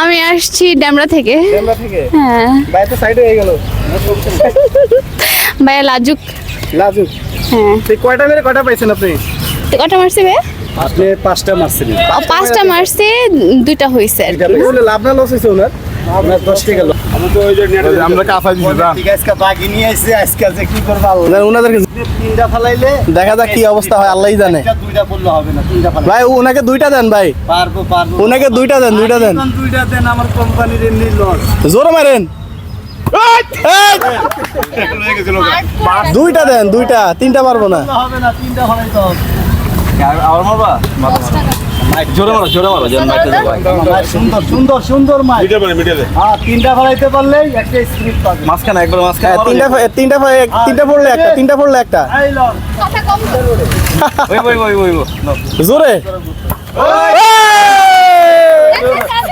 আমি আসছি ড্যামরা থেকে। হ্যাঁ। ভাইয়া লাজুক। লাজু হ্যাঁ। তুই কয়টা মেরে কয়টা পাইছেন আপনি? কটা মারছে বে আপনি পাঁচটা মারছিলেন। পাঁচটা মারছে দুইটা হয়েছে আর কি। লাভ না লস হয়েছে ওনার? দেখা যাক কি অবস্থা হয় আল্লাহই জানে। দুইটা বললে হবে না তিনটা ফালাই ভাই ওনাকে দুইটা দেন ভাই। পারব পারব। ওনাকে দুইটা দেন দুইটা দেন। দুইটা দেন আমার কোম্পানির এমনি লস। জোরে মারেন। দুইটা দেন দুইটা তিনটা পারব না। হবে না তিনটা মারবা? জোরে মারো জোরে মারো যেন সুন্দর সুন্দর সুন্দর মাইক। মিডিয়া মিডিয়া দে হ্যাঁ তিনটা ফালাইতে পারলেই একটা স্ক্রিপ্ট পাবে। মাঝখানে একবার মাঝখানে হ্যাঁ, তিনটা তিনটা ফা- তিনটা পড়লে একটা তিনটা পড়লে একটা। ওই ওই ওই ওই ওই। জোরে। হাত মিলাও হাত মিলাও হাত মিলাও সুন্দর সুন্দর হইছে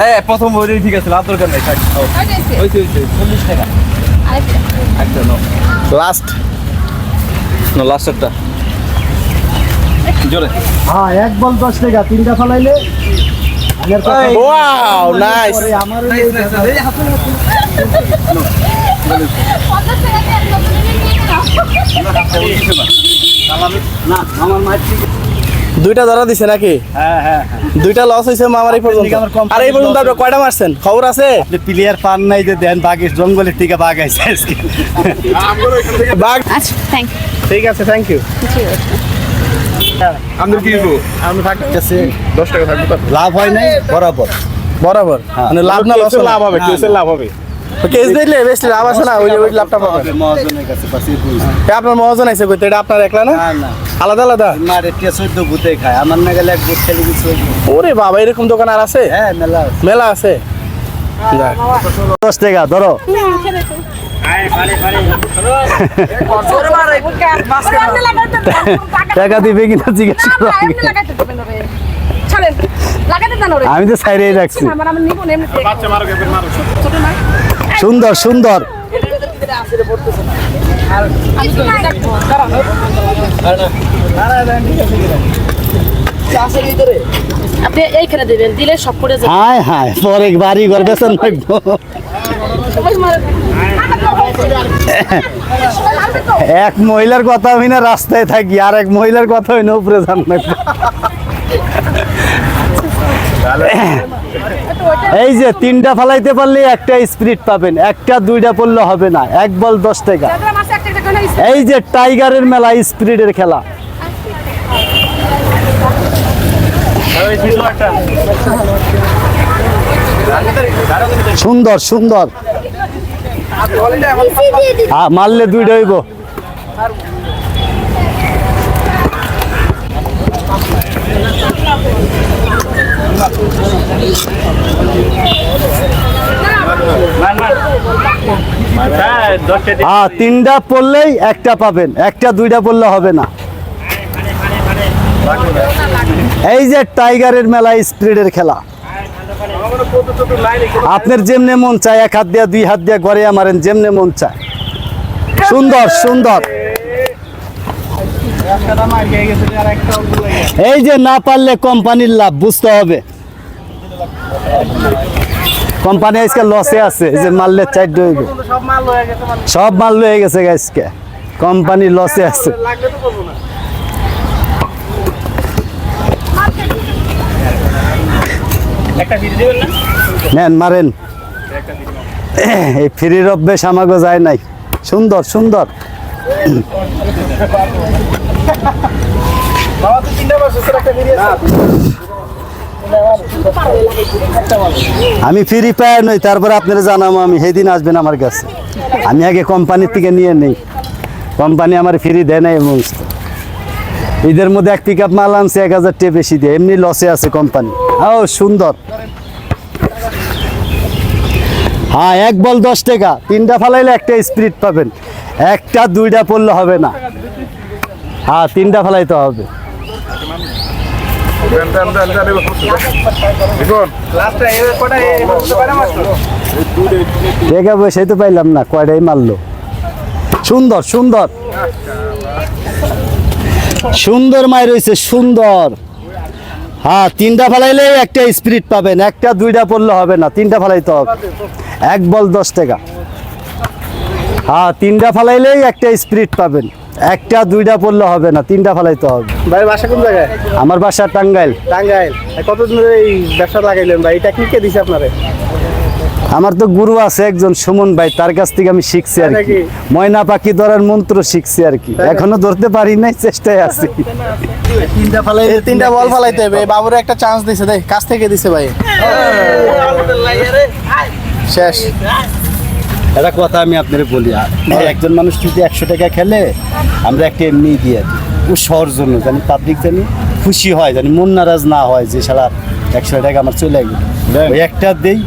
হ্যাঁ প্রথম ওইটাই ঠিক আছে লাভ দরকার নাই থাক হইছে হইছে চল্লিশ টাকা একটা নো লাস্ট নো লাস্টেরটা জোরে হ্যাঁ এক বল দশ টাকা তিনটা ফালাইলে ওয়াও নাইস আমার না আমার দুইটা ধরা দিছে নাকি? হ্যাঁ হ্যাঁ দুইটা লস হয়েছে মামার পর্যন্ত। আমার আর এই পর্যন্ত আপনি কয়টা মারছেন? খবর আছে? আপনি প্লেয়ার পান নাই যে দেন বাগের জঙ্গলের থেকে বাঘ আইছে আজকে। বাঘ। আচ্ছা থ্যাংক ঠিক আছে থ্যাংক ইউ আমাদের কি দিব আমি থাকতেছি দশ টাকা থাকবে লাভ হয় নাই? বরাবর। বরাবর। মানে লাভ না লস লাভ হবে কেসের লাভ হবে। কেস দিলে বেশি লাভ আছে না ওই ওই লাভটা পাবেন মহাজনের কাছে পাশে এ আপনার মহাজন আছে কইতে এটা আপনার একলা না? না না। আলাদা আলাদা? চোদ্দ ভূতে খায়। আমার না গেলে এক ভূত খেলে কিছু ওরে বাবা এরকম দোকান আর আছে? হ্যাঁ মেলা মেলা আছে? দশ টাকা ধরো। টাকা দিবে কিনা জিজ্ঞেস করো আমি তো সাইডে রাখছি। সুন্দর সুন্দর। আপনি এইখানে দেবেন দিলে সব করে হায় হায় পরে বাড়ি ঘর লাগবো। এক মহিলার কথা আমি না রাস্তায় থাকি আর এক মহিলার কথা হইনা উপরে যান লাগবো। এই যে তিনটা ফালাইতে পারলে একটা স্পিরিট পাবেন একটা দুইটা পড়লে হবে না এক বল দশ টাকা। এই যে টাইগারের মেলা স্পিরিটের খেলা। সুন্দর সুন্দর। মারলে দুইটা হইব। হ্যাঁ তিনটা পড়লেই একটা পাবেন। একটা, দুইটা পড়লে হবে না। এই যে টাইগারের মেলা স্পিরিটের খেলা। আপনার যেমনে মন চায়, এক হাত দিয়া, দুই হাত দিয়া গড়ে মারেন যেমনে মন চায়। সুন্দর সুন্দর। এই যে না পারলে কোম্পানির লাভ, বুঝতে হবে। কোম্পানি আজকে লসে আছে যে মারলে চার হইবে। সব মাল হয়ে গেছে আজকে, কোম্পানি লসে আছে। নেন, মারেন। এই ফ্রির অভ্যেস আমাকে যায় নাই। সুন্দর সুন্দর। আমি ফ্রি ফায়ার নই, তারপরে আপনারা জানাব আমি সেদিন আসবেন আমার কাছে। আমি আগে কোম্পানির থেকে নিয়ে নেই। কোম্পানি আমার ফ্রি দেয় না এবং ঈদের মধ্যে এক পিক আপ মাল আনছে, এক হাজার টাকা বেশি দিয়ে। এমনি লসে আছে কোম্পানি ও, সুন্দর। হ্যাঁ এক বল দশ টাকা। তিনটা ফালাইলে একটা স্পিরিট পাবেন। একটা, দুইটা পড়লে হবে না। হ্যাঁ তিনটা ফালাইতে হবে। টাকা পয়সাই তো পাইলাম না কয়টাই মারলো। সুন্দর সুন্দর। সুন্দর মায় রয়েছে সুন্দর। হ্যাঁ তিনটা ফালাইলে একটা স্পিরিট পাবেন একটা দুইটা পড়লে হবে না তিনটা ফালাইতে হবে। এক বল দশ টাকা। হ্যাঁ তিনটা ফালাইলেই একটা স্পিরিট পাবেন। একটা দুইটা পড়লে হবে না তিনটা ফালাইতে হবে। ভাই বাসা কোন জায়গায়? আমার বাসা টাঙ্গাইল। টাঙ্গাইল। কতদিন ধরে এই ব্যবসা লাগাইলেন ভাই? এটা কি কে দিছে আপনারে? আমার তো গুরু আছে একজন সুমন ভাই তার কাছ থেকে আমি শিখছি আর কি। ময়না পাখি ধরার মন্ত্র শিখছি আর কি। এখনও ধরতে পারি নাই চেষ্টায় আছি। তিনটা ফালাই এই তিনটা বল ফালাইতে হবে। এই বাবুরে একটা চান্স দিছে দেখ কাছ থেকে দিছে ভাই। শেষ। একটা কথা আমি আপনার বলি আর একজন মানুষ যদি একশো টাকা খেলে আমরা একটা এমনি দিয়ে দিই। ও সহর জন্য জানি পাবলিক জানি খুশি হয় জানি মন নারাজ না হয় যে সারা একশো টাকা আমার চলে গেল। ওই একটা দেই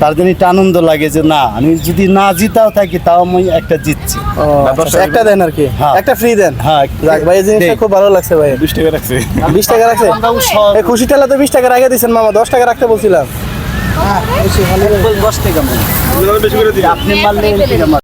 তার জন্য একটা আনন্দ লাগে যে না আমি যদি না জিতাও থাকি তাও আমি একটা জিতছি। আচ্ছা, একটা দেন আর কি। হ্যাঁ। একটা ফ্রি দেন। হ্যাঁ ভাই এই জিনিসটা খুব ভালো লাগছে ভাই। বিশ টাকা রাখছি। বিশ টাকা রাখছে? এই খুশি ঠেলা তো বিশ টাকা রাখে দিচ্ছেন মামা দশ টাকা রাখতে বলছিলাম। টাকা বেশি করে দিই আপনি মারলে